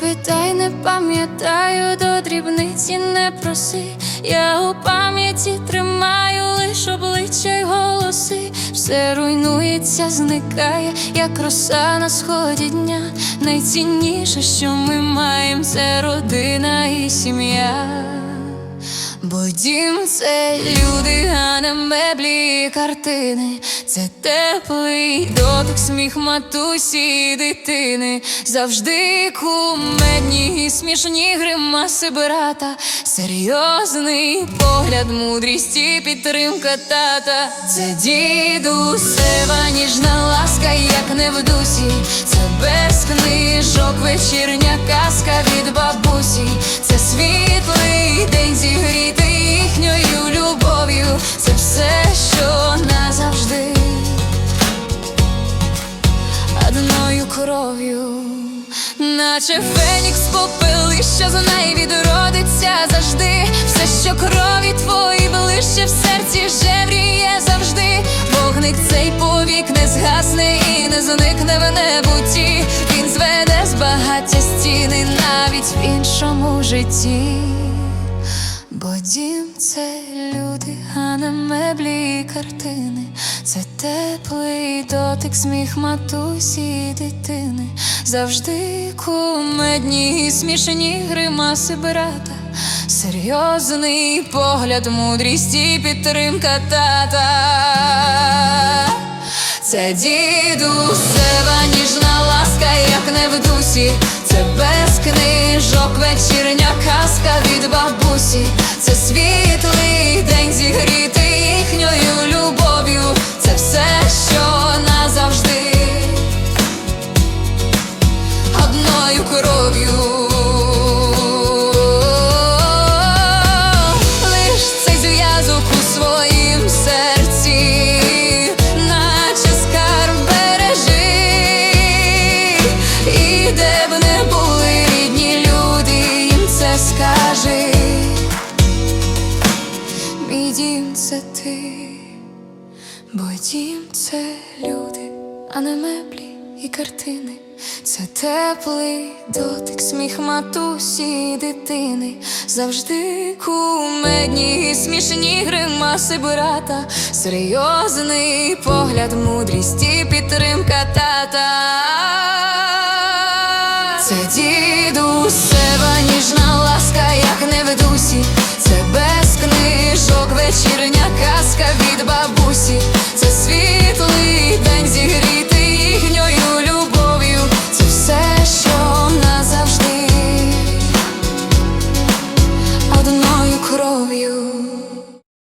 питай, не пам'ятаю, до дрібниці не проси. Я у пам'яті тримаю лиш обличчя й голоси. Все руйнується, зникає, як роса на сході дня. Найцінніше, що ми маємо, це родина і сім'я. Бо дім це люди, а не меблі і картини. Це теплий дотик, сміх матусі і дитини. Завжди кумедні і смішні гримаси брата. Серйозний погляд, мудрість і підтримка тата. Це дідусева ніжна ласка, як не в дусі. Це без книжок, вечірня казка від бабусі. Кров'ю, наче фенікс попелища, з неї відродиться завжди. Все, що крові твої ближче в серці жевріє завжди. Вогник цей повік не згасне і не зникне в небуті. Він зведе з багаття стіни навіть в іншому житті. Бо дім це люди, а не меблі і картини. Це теплий дотик, сміх матусі і дитини. Завжди кумедні і смішні гримаси брата. Серйозний погляд, мудрість і підтримка тата. Це дідусева ніжна ласка, як не в дусі. Бабусі. Це дім це ти, бо дім це люди, а не меблі і картини. Це теплий дотик, сміх матусі дитини. Завжди кумедні і смішні гримаси брата. Серйозний погляд, мудрість і підтримка тата.